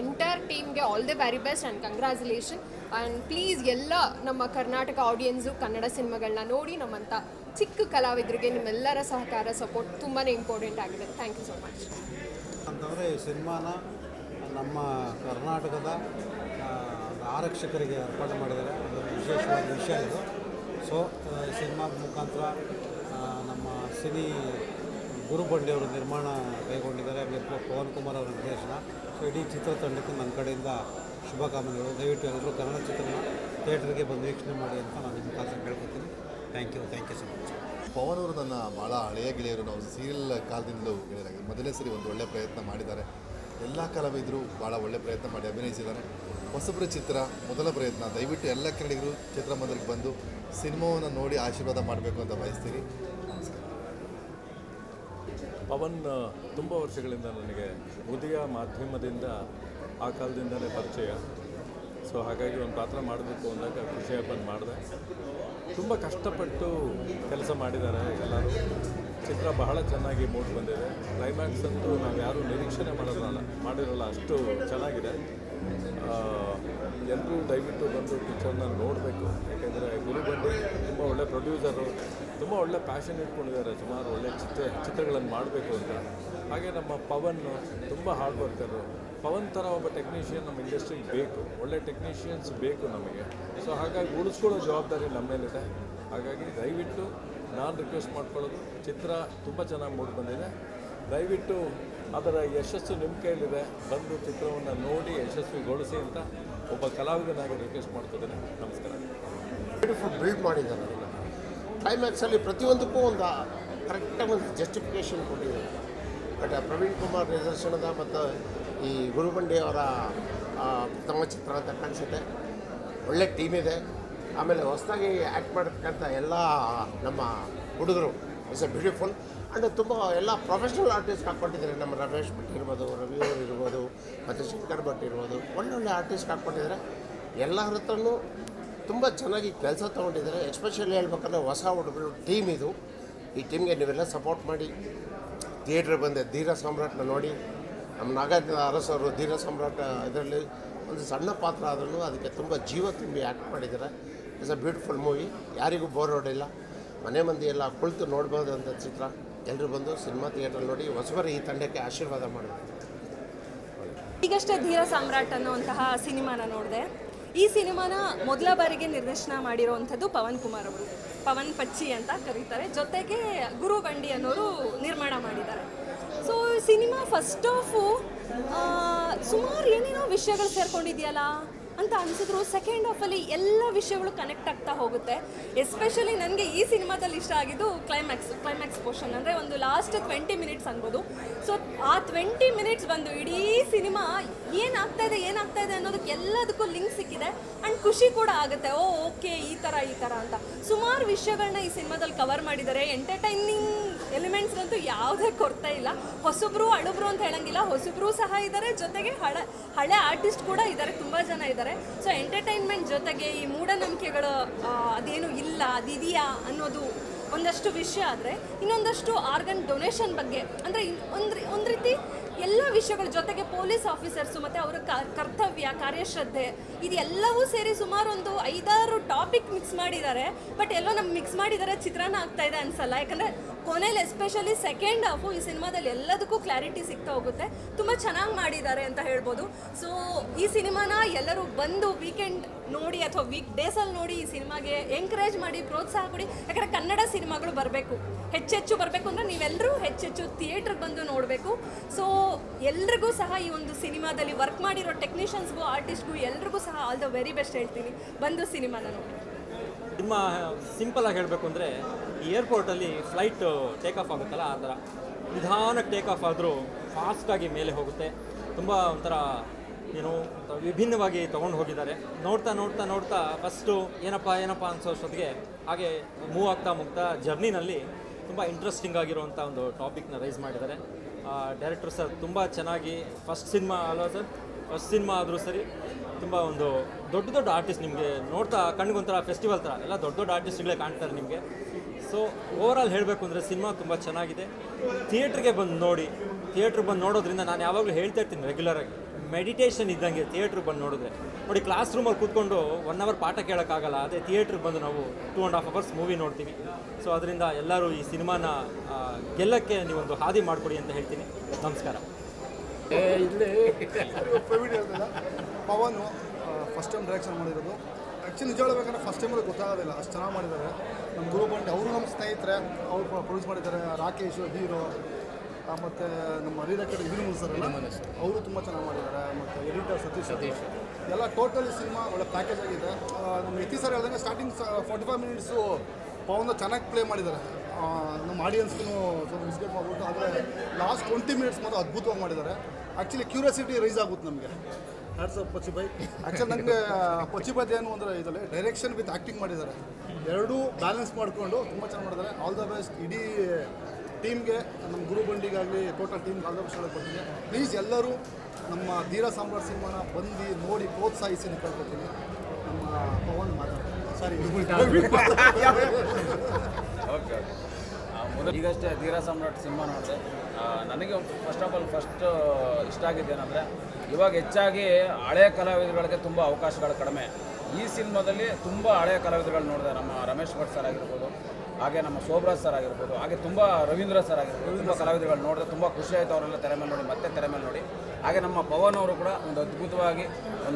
ಎಂಟೈರ್ ಟೀಮ್ಗೆ all the very best and congratulation and please ಎಲ್ಲ ನಮ್ಮ ಕರ್ನಾಟಕ ಆಡಿಯನ್ಸು ಕನ್ನಡ ಸಿನಿಮಾಗಳನ್ನ ನೋಡಿ ನಮ್ಮಂಥ ಚಿಕ್ಕ ಕಲಾವಿದರಿಗೆ ನಿಮ್ಮೆಲ್ಲರ ಸಹಕಾರ ಸಪೋರ್ಟ್ ತುಂಬಾ ಇಂಪಾರ್ಟೆಂಟ್ ಆಗಿದೆ. ಥ್ಯಾಂಕ್ ಯು ಸೊ ಮಚ್ ಅಂತಂದರೆ ಸಿನಿಮಾನ ನಮ್ಮ ಕರ್ನಾಟಕದ ಆರಕ್ಷಕರಿಗೆ ಅರ್ಪಣೆ ಮಾಡಿದ್ದಾರೆ. ಅದು ವಿಶೇಷವಾದ ವಿಷಯ ಇದು. ಸೊ ಸಿನಿಮಾ ಮುಖಾಂತರ ನಮ್ಮ ಸಿನಿ ಗುರುಬಂಡಿಯವರು ನಿರ್ಮಾಣ ಕೈಗೊಂಡಿದ್ದಾರೆ. ಹಾಗೆ ಪವನ್ ಕುಮಾರ್ ಅವರ ನಿರ್ದೇಶನ. ಸೊ ಇಡೀ ಚಿತ್ರತಂಡಕ್ಕೆ ನನ್ನ ಕಡೆಯಿಂದ ಶುಭಕಾಮನೆಗಳು. ದಯವಿಟ್ಟು ಎಲ್ಲರೂ ಕನ್ನಡ ಚಿತ್ರನ ಥಿಯೇಟ್ರಿಗೆ ಬಂದು ವೀಕ್ಷಣೆ ಮಾಡಿ ಅಂತ ನಾನು ನಿಮ್ಮ ಮುಖಾಂತರ ಕೇಳ್ಕೊತೀನಿ. Thank you thank you so much Pavan ಅವರು ನನ್ನ ಭಾಳ ಹಳೆಯ ಗೆಳೆಯರು. ನಾವು ಸೀರಿಯಲ್ ಕಾಲದಿಂದಲೂ ಗೆಳೆಯರಾಗಿ ಮೊದಲೇ ಸರಿ ಒಂದು ಒಳ್ಳೆಯ ಪ್ರಯತ್ನ ಮಾಡಿದ್ದಾರೆ. ಎಲ್ಲ ಕಲಾವಿದರು ಭಾಳ ಒಳ್ಳೆ ಪ್ರಯತ್ನ ಮಾಡಿ ಅಭಿನಯಿಸಿದ್ದಾರೆ. ಹೊಸಬ್ರ ಚಿತ್ರ, ಮೊದಲ ಪ್ರಯತ್ನ. ದಯವಿಟ್ಟು ಎಲ್ಲ ಕನ್ನಡಿಗರು ಚಿತ್ರಮಂದಿರಕ್ಕೆ ಬಂದು ಸಿನಿಮಾವನ್ನು ನೋಡಿ ಆಶೀರ್ವಾದ ಮಾಡಬೇಕು ಅಂತ ಬಯಸ್ತೀರಿ ನಮಸ್ಕಾರ. ಪವನ್ ತುಂಬ ವರ್ಷಗಳಿಂದ ನನಗೆ ಉದಯ ಮಾಧ್ಯಮದಿಂದ ಆ ಕಾಲದಿಂದಲೇ ಪರಿಚಯ. ಸೊ ಹಾಗಾಗಿ ಒಂದು ಪಾತ್ರ ಮಾಡಬೇಕು ಅಂದಾಗ ಖುಷಿಯಾಗಿ ಬಂದು ಮಾಡಿದೆ. ತುಂಬ ಕಷ್ಟಪಟ್ಟು ಕೆಲಸ ಮಾಡಿದ್ದಾರೆ ಎಲ್ಲರೂ. ಚಿತ್ರ ಬಹಳ ಚೆನ್ನಾಗಿ ಮೂಡಿ ಬಂದಿದೆ. ಕ್ಲೈಮ್ಯಾಕ್ಸ್ ಅಂತೂ ನಾವು ಯಾರೂ ನಿರೀಕ್ಷಣೆ ಮಾಡೋದಲ್ಲ ಮಾಡಿರಲ್ಲ, ಅಷ್ಟು ಚೆನ್ನಾಗಿದೆ. ಎಲ್ಲರೂ ದಯವಿಟ್ಟು ಬಂದು ಪಿಕ್ಚರ್ನ ನೋಡಬೇಕು. ಯಾಕೆಂದರೆ ಗುರುಬಂಡಿ ತುಂಬ ಒಳ್ಳೆ ಪ್ರೊಡ್ಯೂಸರು ತುಂಬ ಒಳ್ಳೆ ಪ್ಯಾಷನ್ ಇಟ್ಕೊಂಡಿದ್ದಾರೆ, ಸುಮಾರು ಒಳ್ಳೆ ಚಿತ್ರ, ಚಿತ್ರಗಳನ್ನು ಮಾಡಬೇಕು ಅಂತ. ಹಾಗೆ ನಮ್ಮ ಪವನ್ ತುಂಬ ಹಾರ್ಡ್ ವರ್ಕರು ಪವನ್ ಥರ ಒಬ್ಬ ಟೆಕ್ನಿಷಿಯನ್ ನಮ್ಮ ಇಂಡಸ್ಟ್ರಿಗೆ ಬೇಕು. ಒಳ್ಳೆ ಟೆಕ್ನಿಷಿಯನ್ಸ್ ಬೇಕು ನಮಗೆ. ಸೊ ಹಾಗಾಗಿ ಉಳಿಸ್ಕೊಳ್ಳೋ ಜವಾಬ್ದಾರಿ ನಮ್ಮ ಮೇಲಿದೆ ಹಾಗಾಗಿ ದಯವಿಟ್ಟು ನಾನು ರಿಕ್ವೆಸ್ಟ್ ಮಾಡ್ಕೊಳ್ಳೋದು. ಚಿತ್ರ ತುಂಬ ಚೆನ್ನಾಗಿ ಮೂಡಿ ಬಂದಿದೆ. ದಯವಿಟ್ಟು ಅದರ ಯಶಸ್ಸು ನಿಮ್ಮ ಕೈಯಲ್ಲಿದೆ. ಬಂದು ಚಿತ್ರವನ್ನು ನೋಡಿ ಯಶಸ್ವಿಗೊಳಿಸಿ ಅಂತ ಒಬ್ಬ ಕಲಾವಿದನಾಗಿ ರಿಕ್ವೆಸ್ಟ್ ಮಾಡ್ತಿದ್ದೇನೆ. ನಮಸ್ಕಾರ. ಬ್ಯೂಟಿಫುಲ್ ಬಿಲ್ಡ್ ಮಾಡಿದ್ದಾರೆ ಕ್ಲೈಮ್ಯಾಕ್ಸಲ್ಲಿ ಪ್ರತಿಯೊಂದಕ್ಕೂ ಒಂದು ಕರೆಕ್ಟಾಗಿ ಒಂದು ಜಸ್ಟಿಫಿಕೇಷನ್ ಕೊಟ್ಟಿದ್ದಾರೆ. ಬಟ್ ಪ್ರವೀಣ್ ಕುಮಾರ್ ನಿದರ್ಶನದ ಮತ್ತು ಈ ಗುರುಬಂಡಿ ಅವರ ತಮ್ಮ ಚಿತ್ರ ಅಂತ ಕಾಣಿಸುತ್ತೆ. ಒಳ್ಳೆ ಟೀಮ್ ಇದೆ. ಆಮೇಲೆ ಹೊಸದಾಗಿ ಆ್ಯಕ್ಟ್ ಮಾಡತಕ್ಕಂಥ ಎಲ್ಲ ನಮ್ಮ ಹುಡುಗರು ಇಟ್ಸ್ ಎ ಬ್ಯೂಟಿಫುಲ್ ಆ್ಯಂಡ್ ತುಂಬ ಎಲ್ಲ ಪ್ರೊಫೆಷ್ನಲ್ ಆರ್ಟಿಸ್ಟ್ ಹಾಕ್ಕೊಟ್ಟಿದ್ದಾರೆ. ನಮ್ಮ ರಮೇಶ್ ಭಟ್ ಇರ್ಬೋದು, ರವಿ ಅವರು ಇರ್ಬೋದು, ಮತ್ತು ಶಂಕರ್ ಭಟ್ ಇರ್ಬೋದು, ಒಳ್ಳೊಳ್ಳೆ ಆರ್ಟಿಸ್ಟ್ ಹಾಕ್ಕೊಟ್ಟಿದ್ದಾರೆ. ಎಲ್ಲರ ಹತ್ರನೂ ತುಂಬ ಚೆನ್ನಾಗಿ ಕೆಲಸ ತೊಗೊಂಡಿದ್ದಾರೆ. ಎಸ್ಪೆಷಲಿ ಹೇಳ್ಬೇಕಂದ್ರೆ ಹೊಸ ಹುಡುಗರು ಟೀಮ್ ಇದು. ಈ ಟೀಮ್ಗೆ ನೀವೆಲ್ಲ ಸಪೋರ್ಟ್ ಮಾಡಿ. ಥಿಯೇಟ್ರ್ ಬಂದೆ ಧೀರ ಸಾಮ್ರಾಟ್ನ ನೋಡಿ. ನಮ್ಮ ನಾಗಾರ್ಜುನ ಅರಸರು ಧೀರ ಸಾಮ್ರಾಟ, ಇದರಲ್ಲಿ ಒಂದು ಸಣ್ಣ ಪಾತ್ರ ಆದ್ರೂ ಅದಕ್ಕೆ ತುಂಬ ಜೀವ ತುಂಬಿ ಆ್ಯಕ್ಟ್ ಮಾಡಿದ್ದಾರೆ. ಇಟ್ಸ್ ಅ ಬ್ಯೂಟಿಫುಲ್ ಮೂವಿ ಯಾರಿಗೂ ಬೋರ್ ಹೊಡಿಲ್ಲ ಮನೆ ಮಂದಿ ಎಲ್ಲ ಕುಳಿತು ಅಂತ ಚಿತ್ರ. ಎಲ್ಲರೂ ಬಂದು ಸಿನಿಮಾ ಥಿಯೇಟ್ರಲ್ಲಿ ನೋಡಿ ಹೊಸಬರ ಈ ತಂಡಕ್ಕೆ ಆಶೀರ್ವಾದ ಮಾಡಬೇಕು ಈಗಷ್ಟೇ ಧೀರ ಸಾಮ್ರಾಟ್ ಅನ್ನುವಂತಹ ಸಿನಿಮಾನ ನೋಡಿದೆ. ಈ ಸಿನಿಮಾನ ಮೊದಲ ಬಾರಿಗೆ ನಿರ್ದೇಶನ ಮಾಡಿರುವಂಥದ್ದು ಪವನ್ ಕುಮಾರ್ ಅವರು. ಪವನ್ ಪಚ್ಚಿ ಅಂತ ಕರೀತಾರೆ. ಜೊತೆಗೆ ಗುರು ಬಂಡಿ ಅನ್ನೋರು ನಿರ್ಮಾಣ ಮಾಡಿದ್ದಾರೆ. ಸೊ ಸಿನಿಮಾ ಫಸ್ಟ್ ಆಫು ಸುಮಾರು ಏನೇನೋ ವಿಷಯಗಳು ಸೇರ್ಕೊಂಡಿದೆಯಲ್ಲ? ಅಂತ ಅನಿಸಿದ್ರು ಸೆಕೆಂಡ್ ಹಾಫಲ್ಲಿ ಎಲ್ಲ ವಿಷಯಗಳು ಕನೆಕ್ಟ್ ಆಗ್ತಾ ಹೋಗುತ್ತೆ. ಎಸ್ಪೆಷಲಿ ನನಗೆ ಈ ಸಿನಿಮಾದಲ್ಲಿ ಇಷ್ಟ ಆಗಿದ್ದು ಕ್ಲೈಮ್ಯಾಕ್ಸ್ ಕ್ಲೈಮ್ಯಾಕ್ಸ್ ಪೋರ್ಷನ್ ಅಂದರೆ ಒಂದು ಲಾಸ್ಟ್ ಟ್ವೆಂಟಿ ಮಿನಿಟ್ಸ್ ಅನ್ಬೋದು. ಸೊ ಆ ಟ್ವೆಂಟಿ ಮಿನಿಟ್ಸ್ ಬಂದು ಇಡೀ ಸಿನಿಮಾ ಏನಾಗ್ತಾ ಇದೆ ಏನಾಗ್ತಾ ಇದೆ ಅನ್ನೋದಕ್ಕೆ ಎಲ್ಲದಕ್ಕೂ ಲಿಂಕ್ ಸಿಕ್ಕಿದೆ. ಆ್ಯಂಡ್ ಖುಷಿ ಕೂಡ ಆಗುತ್ತೆ. ಓ ಓಕೆ ಈ ಥರ ಈ ಥರ ಅಂತ. ಸುಮಾರು ವಿಷಯಗಳನ್ನ ಈ ಸಿನಿಮಾದಲ್ಲಿ ಕವರ್ ಮಾಡಿದ್ದಾರೆ. ಎಂಟರ್ಟೈನಿಂಗ್ ಎಲಿಮೆಂಟ್ಸ್ಗಂತೂ ಯಾವುದೇ ಕೊರತೆ ಇಲ್ಲ. ಹೊಸಬ್ರು ಹಳಬ್ರು ಅಂತ ಹೇಳಂಗಿಲ್ಲ. ಹೊಸಬ್ರು ಸಹ ಇದ್ದಾರೆ ಜೊತೆಗೆ ಹಳೆ ಹಳೆ ಆರ್ಟಿಸ್ಟ್ ಕೂಡ ಇದ್ದಾರೆ ತುಂಬ ಜನ ಇದ್ದಾರೆ ಸೊ ಎಂಟರ್ಟೈನ್ಮೆಂಟ್ ಜೊತೆಗೆ ಈ ಮೂಢನಂಬಿಕೆಗಳು ಅದೇನು ಇಲ್ಲ, ಅದಿದೆಯಾ ಅನ್ನೋದು ಒಂದಷ್ಟು ವಿಷಯ ಆದರೆ, ಇನ್ನೊಂದಷ್ಟು ಆರ್ಗನ್ ಡೊನೇಷನ್ ಬಗ್ಗೆ, ಅಂದರೆ ಒಂದು ಒಂದು ರೀತಿ ಎಲ್ಲ ವಿಷಯಗಳ ಜೊತೆಗೆ ಪೊಲೀಸ್ ಆಫೀಸರ್ಸು ಮತ್ತು ಅವರ ಕರ್ತವ್ಯ, ಕಾರ್ಯಶ್ರದ್ಧೆ ಇದೆಲ್ಲವೂ ಸೇರಿ ಸುಮಾರು ಒಂದು ಐದಾರು ಟಾಪಿಕ್ ಮಿಕ್ಸ್ ಮಾಡಿದ್ದಾರೆ. ಬಟ್ ಎಲ್ಲೋ ನಮ್ಗೆ ಮಿಕ್ಸ್ ಮಾಡಿದ್ದಾರೆ ಚಿತ್ರಾನ್ನ ಆಗ್ತಾ ಇದೆ ಅನ್ಸಲ್ಲ. ಯಾಕಂದರೆ ಕೊನೆಯಲ್ಲಿ ಎಸ್ಪೆಷಲಿ ಸೆಕೆಂಡ್ ಹಾಫು ಈ ಸಿನಿಮಾದಲ್ಲಿ ಎಲ್ಲದಕ್ಕೂ ಕ್ಲಾರಿಟಿ ಸಿಗ್ತಾ ಹೋಗುತ್ತೆ. ತುಂಬ ಚೆನ್ನಾಗಿ ಮಾಡಿದ್ದಾರೆ ಅಂತ ಹೇಳ್ಬೋದು. ಸೊ, ಈ ಸಿನಿಮಾನ ಎಲ್ಲರೂ ಬಂದು ವೀಕೆಂಡ್ ನೋಡಿ ಅಥವಾ ವೀಕ್ ಡೇಸಲ್ಲಿ ನೋಡಿ ಈ ಸಿನಿಮಾಗೆ ಎಂಕರೇಜ್ ಮಾಡಿ, ಪ್ರೋತ್ಸಾಹ ಕೊಡಿ. ಯಾಕಂದರೆ ಕನ್ನಡ ಸಿನಿಮಾಗಳು ಬರಬೇಕು. ಹೆಚ್ಚೆಚ್ಚು ಬರಬೇಕು ಅಂದರೆ ನೀವೆಲ್ಲರೂ ಹೆಚ್ಚೆಚ್ಚು ಥಿಯೇಟ್ರಿಗೆ ಬಂದು ನೋಡಬೇಕು. ಸೊ ಎಲ್ರಿಗೂ ಸಹ ಈ ಒಂದು ಸಿನಿಮಾದಲ್ಲಿ ವರ್ಕ್ ಮಾಡಿರೋ ಟೆಕ್ನಿಷಿಯನ್ಸ್ಗೂ ಆರ್ಟಿಸ್ಟ್ಗೂ ಎಲ್ರಿಗೂ ಸಹ ಆಲ್ ದ ವೆರಿ ಬೆಸ್ಟ್ ಹೇಳ್ತೀನಿ. ಬಂದು ಸಿನಿಮಾನ ನೋಡಿ. ತುಂಬ ಆಗಿ ಹೇಳಬೇಕು ಅಂದರೆ ಈ ಏರ್ಪೋರ್ಟಲ್ಲಿ ಫ್ಲೈಟ್ ಟೇಕ್ ಆಫ್ ಆಗುತ್ತಲ್ಲ, ಆ ಥರ ನಿಧಾನಕ್ಕೆ ಟೇಕ್ ಆಫ್ ಆದರೂ ಫಾಸ್ಟಾಗಿ ಮೇಲೆ ಹೋಗುತ್ತೆ. ತುಂಬ ಒಂಥರ, ಏನು ವಿಭಿನ್ನವಾಗಿ ತೊಗೊಂಡು ಹೋಗಿದ್ದಾರೆ. ನೋಡ್ತಾ ನೋಡ್ತಾ ನೋಡ್ತಾ ಫಸ್ಟು ಏನಪ್ಪ ಏನಪ್ಪ ಅನ್ಸೋಷ್ಟೊತ್ತಿಗೆ ಹಾಗೆ ಮೂವ್ ಆಗ್ತಾ ಮುಗ್ತಾ ಜರ್ನಿನಲ್ಲಿ ತುಂಬ ಇಂಟ್ರೆಸ್ಟಿಂಗ್ ಆಗಿರುವಂಥ ಒಂದು ಟಾಪಿಕ್ನ ರೈಸ್ ಮಾಡಿದ್ದಾರೆ. ಡೈರೆಕ್ಟರ್ ಸರ್ ತುಂಬ ಚೆನ್ನಾಗಿ ಫಸ್ಟ್ ಸಿನಿಮಾ ಅಲ್ವಾ ಸರ್ ಫಸ್ಟ್ ಸಿನಿಮಾ ಆದರೂ ಸರಿ, ತುಂಬ ಒಂದು ದೊಡ್ಡ ದೊಡ್ಡ ಆರ್ಟಿಸ್ಟ್ ನಿಮಗೆ ನೋಡ್ತಾ, ಕಣ್ಗೊಂಥರ ಫೆಸ್ಟಿವಲ್ ಥರ ಎಲ್ಲ ದೊಡ್ಡ ದೊಡ್ಡ ಆರ್ಟಿಸ್ಟ್ಗಳೇ ಕಾಣ್ತಾರೆ ನಿಮಗೆ. ಸೊ ಓವರಾಲ್ ಹೇಳಬೇಕು ಅಂದರೆ ಸಿನಿಮಾ ತುಂಬ ಚೆನ್ನಾಗಿದೆ. ಥಿಯೇಟ್ರಿಗೆ ಬಂದು ನೋಡಿ ಥಿಯೇಟ್ರಿಗೆ ಬಂದು ನೋಡೋದ್ರಿಂದ ನಾನು ಯಾವಾಗಲೂ ಹೇಳ್ತಾ ಇರ್ತೀನಿ ರೆಗ್ಯುಲರಾಗಿ ಮೆಡಿಟೇಷನ್ ಇದ್ದಂಗೆ ಥಿಯೇಟ್ರಿಗೆ ಬಂದು ನೋಡಿದ್ರೆ. ನೋಡಿ ಕ್ಲಾಸ್ ರೂಮಲ್ಲಿ ಕೂತ್ಕೊಂಡು ಒನ್ ಅವರ್ ಪಾಠ ಕೇಳೋಕ್ಕಾಗಲ್ಲ. ಅದೇ ಥಿಯೇಟ್ರಿಗೆ ಬಂದು ನಾವು two and half hours movie ನೋಡ್ತೀವಿ. ಸೊ ಅದರಿಂದ ಎಲ್ಲರೂ ಈ ಸಿನಿಮಾನ ಗೆಲ್ಲಕ್ಕೆ ನೀವೊಂದು ಹಾದಿ ಮಾಡಿಕೊಡಿ ಅಂತ ಹೇಳ್ತೀನಿ. ನಮಸ್ಕಾರ. ಇಲ್ಲಿ. ಪವನ್ ಫಸ್ಟ್ ಟೈಮ್ ಡೈರೆಕ್ಷನ್ ಮಾಡಿರೋದು. ಆ್ಯಕ್ಚುಲಿ ನಿಜ ಹೇಳಬೇಕಂದ್ರೆ ಫಸ್ಟ್ ಟೈಮಲ್ಲಿ ಗೊತ್ತಾಗೋದಿಲ್ಲ. ಅಷ್ಟು ಚೆನ್ನಾಗಿ ಮಾಡಿದ್ದಾರೆ. ನಮ್ಮ ಗುರು ಬಂಡಿ ಅವರು ನಮ್ಮ ಸ್ನೇಹಿತರೆ, ಅವರು ಪ್ರೊಡ್ಯೂಸ್ ಮಾಡಿದ್ದಾರೆ. ರಾಕೇಶ್, ಹೀರೋ. ಮತ್ತು ನಮ್ಮ ರೀಡಕ್ಟರ್ ಇಬ್ರು ಸರ್ ಅವರು ತುಂಬ ಚೆನ್ನಾಗಿ ಮಾಡಿದ್ದಾರೆ. ಮತ್ತು ಎಡಿಟರ್ ಸತೀಶ್ ಸತೀಶ್ ಎಲ್ಲ ಟೋಟಲಿ ಸಿನಿಮಾ ಒಳ್ಳೆ ಪ್ಯಾಕೇಜ್ ಆಗಿದೆ. ನಮ್ಮ ಯತಿ ಸರ್ ಹೇಳ್ದಂಗೆ starting forty five minutes Pavan ಚೆನ್ನಾಗಿ ಪ್ಲೇ ಮಾಡಿದ್ದಾರೆ. ನಮ್ಮ ಆಡಿಯನ್ಸ್ಗೂ ಸ್ವಲ್ಪ ಮಿಸ್ಗೇಟ್ ಮಾಡ್ಬಿಟ್ಟು ಆದರೆ ಲಾಸ್ಟ್ ಟ್ವೆಂಟಿ ಮಿನಿಟ್ಸ್ ಮಾತ್ರ ಅದ್ಭುತವಾಗಿ ಮಾಡಿದ್ದಾರೆ. ಆ್ಯಕ್ಚುಲಿ ಕ್ಯೂರಿಯಾಸಿಟಿ ರೈಸ್ ಆಗುತ್ತೆ ನಮಗೆ. ಹ್ಯಾಟ್ಸ್ ಆಫ್ ಬೈ ಆ್ಯಕ್ಚುಲಿ ನನಗೆ ಪಚಿಬಾಯ್ ಏನು ಅಂದರೆ ಇದರಲ್ಲಿ ಡೈರೆಕ್ಷನ್ ವಿತ್ ಆ್ಯಕ್ಟಿಂಗ್ ಮಾಡಿದ್ದಾರೆ. ಎರಡೂ ಬ್ಯಾಲೆನ್ಸ್ ಮಾಡಿಕೊಂಡು ತುಂಬ ಚೆನ್ನಾಗಿ ಮಾಡಿದ್ದಾರೆ. ಆಲ್ ದ ಬೆಸ್ಟ್ ಇಡೀ ಟೀಮ್ಗೆ, ನಮ್ಮ ಗುರು ಬಂಡಿಗಾಗಲಿ ಟೋಟಲ್ ಟೀಮ್ಗೆ ಆಲ್ ಹೇಳ್ಕೊಡ್ತೀನಿ ಪ್ಲೀಸ್ ಎಲ್ಲರೂ ನಮ್ಮ ಧೀರ ಸಾಂಬಾರ್ ಸಿನಿಮಾನ ಬಂದು ನೋಡಿ ಪ್ರೋತ್ಸಾಹಿಸಿ ಕೇಳ್ಕೊತೀನಿ ನಮ್ಮ ಪವನ್ ಮಾತಾಡ್ತೀನಿ. Sorry okay. ಮೊದಲು ಈಗಷ್ಟೇ ಧೀರ ಸಾಮ್ರಾಟ್ ಸಿನಿಮಾ ನೋಡಿದೆ. ನನಗೆ ಫಸ್ಟ್ ಆಫ್ ಆಲ್ ಫಸ್ಟ್ ಇಷ್ಟ ಆಗಿದ್ದೇನೆಂದರೆ ಇವಾಗ ಹೆಚ್ಚಾಗಿ ಹಳೆಯ ಕಲಾವಿದರುಗಳಿಗೆ ತುಂಬ ಅವಕಾಶಗಳು ಕಡಿಮೆ. ಈ ಸಿನಿಮಾದಲ್ಲಿ ತುಂಬ ಹಳೆಯ ಕಲಾವಿದರುಗಳು ನೋಡಿದೆ. ನಮ್ಮ ರಮೇಶ್ ಭಟ್ ಸರ್ ಆಗಿರ್ಬೋದು ಹಾಗೆ ನಮ್ಮ ಶೋಭರಾಜ್ ಸರ್ ಆಗಿರ್ಬೋದು, ಹಾಗೆ ತುಂಬ ರವೀಂದ್ರ ಸರ್ ಆಗಿರ್ಬೋದು, ತುಂಬ ಕಲಾವಿದರುಗಳು ನೋಡಿದ್ರೆ ತುಂಬ ಖುಷಿ ಆಯಿತು ಅವರೆಲ್ಲ ತೆರೆ ಮೇಲೆ ನೋಡಿ, ಮತ್ತೆ ತೆರೆ ಮೇಲೆ ನೋಡಿ. ಹಾಗೆ ನಮ್ಮ ಪವನ್ ಅವರು ಕೂಡ ಒಂದು ಅದ್ಭುತವಾಗಿ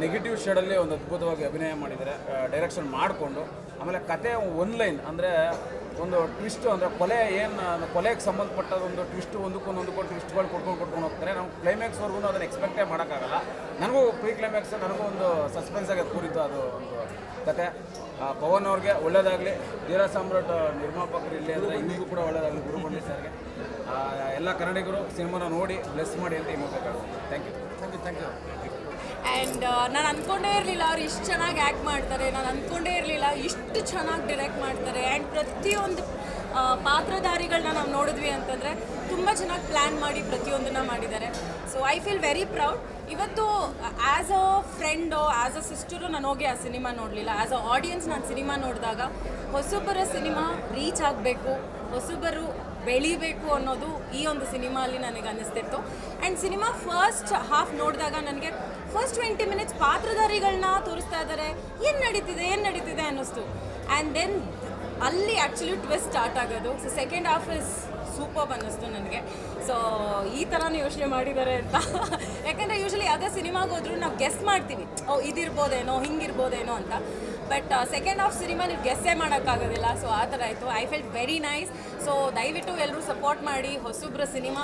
ನೆಗೆಟಿವ್ ಶೇಡಲ್ಲಿ ಒಂದು ಅದ್ಭುತವಾಗಿ ಅಭಿನಯ ಮಾಡಿದ್ದಾರೆ ಡೈರೆಕ್ಷನ್ ಮಾಡಿಕೊಂಡು. ಆಮೇಲೆ ಕತೆ ಒನ್ ಲೈನ್ ಅಂದರೆ ಒಂದು ಟ್ವಿಸ್ಟು ಅಂದರೆ ಕೊಲೆ ಏನು ಕೊಲೆಗೆ ಸಂಬಂಧಪಟ್ಟ ಒಂದು ಟ್ವಿಸ್ಟ್ ಒಂದಕ್ಕೊಂದು ಒಂದಕ್ಕೊಂದು ಟ್ವಿಸ್ಟ್ಗಳು ಕೊಟ್ಕೊಂಡು ಕೊಟ್ಕೊಂಡು ಹೋಗ್ತಾರೆ. ನಾವು ಕ್ಲೈಮ್ಯಾಕ್ಸ್ವರೆಗೂ ಅದನ್ನು ಎಕ್ಸ್ಪೆಕ್ಟೇ ಮಾಡೋಕ್ಕಾಗಲ್ಲ. ನನಗೂ ಪ್ರೀ ಕ್ಲೈಮ್ಯಾಕ್ಸ್ ನನಗೂ ಒಂದು ಸಸ್ಪೆನ್ಸ್ ಆಗಿ ಕೂರಿತ್ತು ಅದು ಒಂದು ಕತೆ. ಪವನ್ ಅವ್ರಿಗೆ ಒಳ್ಳೇದಾಗಲಿ. ಧೀರ ಸಾಮ್ರಾಟ್ ನಿರ್ಮಾಪಕರು ಇಲ್ಲಿ ಅಂದರೆ ಇನ್ನಿಗೂ ಕೂಡ ಒಳ್ಳೇದಾಗಲಿ ಗುರುಗೊಂಡಿ ಸರ್ಗೆ. ಆ, ಎಲ್ಲ ಕನ್ನಡಿಗರು ಸಿನಿಮಾನ ನೋಡಿ ಬ್ಲೆಸ್ ಮಾಡಿ ಅಂತ ಈ ಮೂಲಕ thank you thank you thank you and ನಾನು ಅಂದ್ಕೊಂಡೇ ಇರಲಿಲ್ಲ ಅವ್ರು ಇಷ್ಟು ಚೆನ್ನಾಗಿ ಆ್ಯಕ್ಟ್ ಮಾಡ್ತಾರೆ. ನಾನು ಅಂದ್ಕೊಂಡೇ ಇರಲಿಲ್ಲ ಇಷ್ಟು ಚೆನ್ನಾಗಿ ಡೈರೆಕ್ಟ್ ಮಾಡ್ತಾರೆ. ಆ್ಯಂಡ್ ಪ್ರತಿಯೊಂದು ಪಾತ್ರಧಾರಿಗಳನ್ನ ನಾವು ನೋಡಿದ್ವಿ ಅಂತಂದರೆ ತುಂಬ ಚೆನ್ನಾಗಿ ಪ್ಲ್ಯಾನ್ ಮಾಡಿ ಪ್ರತಿಯೊಂದನ್ನು ಮಾಡಿದ್ದಾರೆ. So I feel very proud ಇವತ್ತು as a friend as a sister ನಾನು ಹೋಗಿ ಆ ಸಿನಿಮಾ ನೋಡಲಿಲ್ಲ. ಆ್ಯಸ್ ಅ ಆಡಿಯನ್ಸ್ ನಾನು ಸಿನಿಮಾ ನೋಡಿದಾಗ ಹೊಸಬರ ಸಿನಿಮಾ ರೀಚ್ ಆಗಬೇಕು, ಹೊಸಬರು ಬೆಳಿಬೇಕು ಅನ್ನೋದು ಈ ಒಂದು ಸಿನಿಮಾಲಿ ನನಗೆ ಅನ್ನಿಸ್ತಿತ್ತು. ಆ್ಯಂಡ್ ಸಿನಿಮಾ ಫಸ್ಟ್ ಹಾಫ್ ನೋಡಿದಾಗ ನನಗೆ ಫಸ್ಟ್ ಟ್ವೆಂಟಿ ಮಿನಿಟ್ಸ್ ಪಾತ್ರಧಾರಿಗಳನ್ನ ತೋರಿಸ್ತಾ ಇದ್ದಾರೆ ಏನು ನಡೀತಿದೆ ಏನು ನಡೀತಿದೆ ಅನ್ನಿಸ್ತು. ಆ್ಯಂಡ್ ದೆನ್ ಅಲ್ಲಿ ಆ್ಯಕ್ಚುಲಿ ಟ್ವಿಸ್ಟ್ ಸ್ಟಾರ್ಟ್ ಆಗೋದು. So second half is super ಅನ್ನಿಸ್ತು ನನಗೆ. ಸೊ ಈ ಥರನೂ ಯೋಚನೆ ಮಾಡಿದ್ದಾರೆ ಅಂತ. ಯಾಕಂದರೆ ಯೂಶಲಿ ಯಾವುದೇ ಸಿನಿಮಾಗೆ ಹೋದ್ರೂ ನಾವು ಗೆಸ್ ಮಾಡ್ತೀವಿ. ಓ, ಇದಿರ್ಬೋದೇನೋ, ಹಿಂಗಿರ್ಬೋದೇನೋ ಅಂತ. ಬಟ್ ಸೆಕೆಂಡ್ ಹಾಫ್ ಸಿನಿಮಾ ನೀವು ಗೆಸ್ಸೇ ಮಾಡೋಕ್ಕಾಗೋದಿಲ್ಲ. ಸೊ ಆ ಥರ ಆಯಿತು. I felt very nice so ದಯವಿಟ್ಟು ಎಲ್ಲರೂ ಸಪೋರ್ಟ್ ಮಾಡಿ. ಹೊಸಬ್ರ ಸಿನಿಮಾ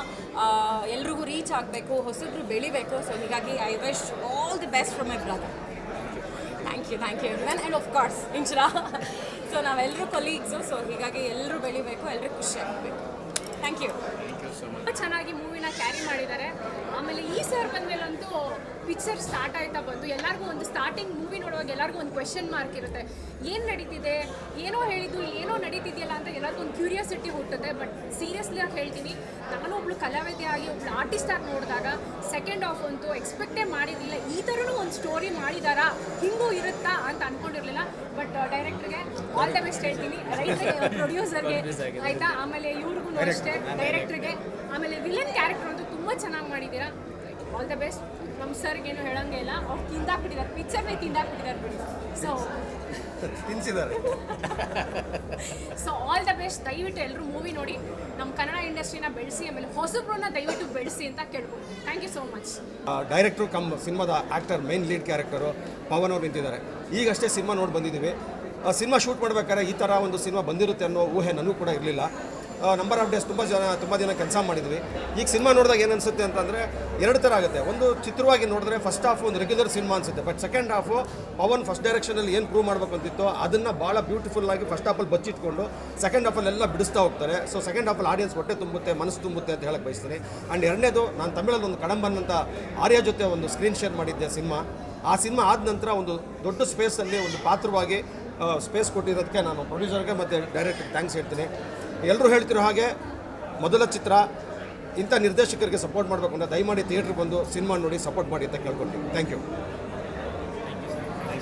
ಎಲ್ರಿಗೂ ರೀಚ್ ಆಗಬೇಕು. ಹೊಸಬ್ರು ಬೆಳಿಬೇಕು. ಸೊ ಹೀಗಾಗಿ I wish all the best from my brother thank you thank you man and of course ಇನ್ಶುರಾ so ನಾವೆಲ್ಲರೂ ಕೊಲೀಗ್ಸು ಸೊ ಹೀಗಾಗಿ ಎಲ್ಲರೂ ಬೆಳಿಬೇಕು ಎಲ್ಲರೂ ಖುಷಿ ಆಗಬೇಕು. ಥ್ಯಾಂಕ್ ಯು ತುಂಬ ಚೆನ್ನಾಗಿ ಮೂವಿನ ಕ್ಯಾರಿ ಮಾಡಿದ್ದಾರೆ. ಆಮೇಲೆ ಈ ಸರ್ ಬಂದಮೇಲಂತೂ ಪಿಕ್ಚರ್ ಸ್ಟಾರ್ಟ್ ಆಯ್ತಾ ಬಂದು ಎಲ್ಲರಿಗೂ ಒಂದು ಸ್ಟಾರ್ಟಿಂಗ್ ಮೂವಿ ನೋಡುವಾಗ ಎಲ್ಲರಿಗೂ ಒಂದು ಕ್ವೆಶನ್ ಮಾರ್ಕ್ ಇರುತ್ತೆ. ಏನು ನಡೀತಿದೆ? ಏನೋ ಹೇಳಿದ್ದು ಏನೋ ನಡೀತಿದೆಯಲ್ಲ ಅಂತ ಎಲ್ಲರಿಗೂ ಒಂದು ಕ್ಯೂರಿಯಾಸಿಟಿ ಹುಟ್ಟುತ್ತೆ. ಬಟ್ ಸೀರಿಯಸ್ಲಿ ಆಗಿ ಹೇಳ್ತೀನಿ ನಾನು ಒಬ್ಳು ಕಲಾವಿದೆ ಆಗಿ ಒಬ್ಳು ಆರ್ಟಿಸ್ಟ್ ಆಗಿ ನೋಡಿದಾಗ ಸೆಕೆಂಡ್ ಆಫ್ ಅಂತೂ ಎಕ್ಸ್ಪೆಕ್ಟೇ ಮಾಡಿರಲಿಲ್ಲ. ಈ ಥರನೂ ಒಂದು ಸ್ಟೋರಿ ಮಾಡಿದಾರಾ? ಹಿಂಗೂ ಇರುತ್ತಾ ಅಂತ ಡೈರೆಕ್ಟ್ರಿಗೆ ಆಲ್ ದ ಬೆಸ್ಟ್ ಹೇಳ್ತೀನಿ. ರೈಟ್ರಿಗೆ ಪ್ರೊಡ್ಯೂಸರ್ಗೆ ಆಯ್ತಾ? ಆಮೇಲೆ ಇವ್ರಿಗೂ ಅಷ್ಟೇ ಡೈರೆಕ್ಟ್ರಿಗೆ ಆಮೇಲೆ ವಿಲನ್ ಕ್ಯಾರೆಕ್ಟರ್ ಅಂತೂ ತುಂಬ ಚೆನ್ನಾಗಿ ಮಾಡಿದ್ದೀರಾ? ಆಲ್ ದ ಬೆಸ್ಟ್ ನಮ್ಮ ಸರ್ಗೇನು ಹೇಳಂಗೆ ಇಲ್ಲ. ಅವ್ರು ತಿಂದಾಕ್ಬಿಟ್ಟಿದ್ದಾರೆ. ಪಿಕ್ಚರ್ನೇ ತಿಂದಾಕ್ಬಿಟ್ಟಿದ್ದಾರೆ ಬಿಡಿ. ಸೊ ತಿನ್ಸಿದ್ದಾರೆ. ಸೊ ಆಲ್ ದ ಬೆಸ್ಟ್ ದಯವಿಟ್ಟು ಎಲ್ಲರೂ ಮೂವಿ ನೋಡಿ. ನಮ್ಮ ಕನ್ನಡ ಇಂಡಸ್ಟ್ರಿನ ಬೆಳೆಸಿ ಆಮೇಲೆ ಹೊಸಬ್ರನ್ನ ದಯವಿಟ್ಟು ಬೆಳೆಸಿ ಅಂತ ಕೇಳ್ಕೊಳ್ತೀನಿ thank you so much director come ಸಿನಿಮಾದ actor main lead character Pavan ಅವ್ರು ನಿಂತಿದ್ದಾರೆ. ಈಗಷ್ಟೇ ಸಿನಿಮಾ ನೋಡಿ ಬಂದಿದ್ದೀವಿ. ಸಿನಿಮಾ ಶೂಟ್ ಮಾಡಬೇಕಾದ್ರೆ ಈ ಥರ ಒಂದು ಸಿನಿಮಾ ಬಂದಿರುತ್ತೆ ಅನ್ನೋ ಊಹೆ ನನಗೂ ಕೂಡ ಇರಲಿಲ್ಲ. ನಂಬರ್ ಆಫ್ ಡೇಸ್ ತುಂಬ ಜನ, ತುಂಬ ದಿನ ಕೆಲಸ ಮಾಡಿದ್ವಿ. ಈಗ ಸಿನಿಮಾ ನೋಡಿದಾಗ ಏನು ಅನಿಸುತ್ತೆ ಅಂತಂದರೆ ಎರಡು ಥರ ಆಗುತ್ತೆ. ಒಂದು ಚಿತ್ರವಾಗಿ ನೋಡಿದ್ರೆ ಫಸ್ಟ್ ಹಾಫ್ ಒಂದು ರೆಗ್ಯುಲರ್ ಸಿನಿಮಾ ಅನಿಸುತ್ತೆ. But second half Pavan first ಡೈರೆಕ್ಷನಲ್ಲಿ ಏನು ಪ್ರೂವ್ ಮಾಡಬೇಕು ಅಂತಿತ್ತು ಅದನ್ನು ಭಾಳ ಬ್ಯೂಟಿಫುಲ್ ಆಗಿ ಫಸ್ಟ್ ಹಾಫಲ್ಲಿ ಬಚ್ಚಿಟ್ಕೊಂಡು ಸೆಕೆಂಡ್ ಹಾಫಲ್ಲೆಲ್ಲ ಬಿಡಿಸ್ತಾ ಹೋಗ್ತಾರೆ. ಸೊ ಸೆಕೆಂಡ್ ಹಾಫಲ್ಲಿ ಆಡಿಯನ್ಸ್ ಹೊಟ್ಟೆ ತುಂಬುತ್ತೆ, ಮನಸ್ಸು ತುಂಬುತ್ತೆ ಅಂತ ಹೇಳಕ್ಕೆ ಬಯಸ್ತೀನಿ. ಆ್ಯಂಡ್ ಎರಡನೇದು ನಾನು ತಮಿಳಲ್ಲಿ ಒಂದು ಕಡಂಬನ್ ಆರ್ಯ ಜೊತೆ ಒಂದು ಸ್ಕ್ರೀನ್ ಶೇರ್ ಮಾಡಿದ್ದೆ ಸಿನಿಮಾ. ಆ ಸಿನಿಮಾ ಆದ ನಂತರ ಒಂದು ದೊಡ್ಡ ಸ್ಪೇಸಲ್ಲಿ ಒಂದು ಪಾತ್ರವಾಗಿ ಸ್ಪೇಸ್ ಕೊಟ್ಟಿರೋದಕ್ಕೆ ನಾನು ಪ್ರೊಡ್ಯೂಸರ್ಗೆ ಮತ್ತು ಡೈರೆಕ್ಟರ್ಗೆ ಥ್ಯಾಂಕ್ಸ್ ಹೇಳ್ತೀನಿ. ಎಲ್ಲರೂ ಹೇಳ್ತಿರೋ ಹಾಗೆ ಮೊದಲ ಚಿತ್ರ ಇಂಥ ನಿರ್ದೇಶಕರಿಗೆ ಸಪೋರ್ಟ್ ಮಾಡಬೇಕು ಅಂದರೆ ದಯಮಾಡಿ ಥಿಯೇಟ್ರಿಗೆ ಬಂದು ಸಿನಿಮಾ ನೋಡಿ ಸಪೋರ್ಟ್ ಮಾಡಿ ಅಂತ ಕೇಳ್ಕೊಳ್ತೀನಿ ಥ್ಯಾಂಕ್ ಯು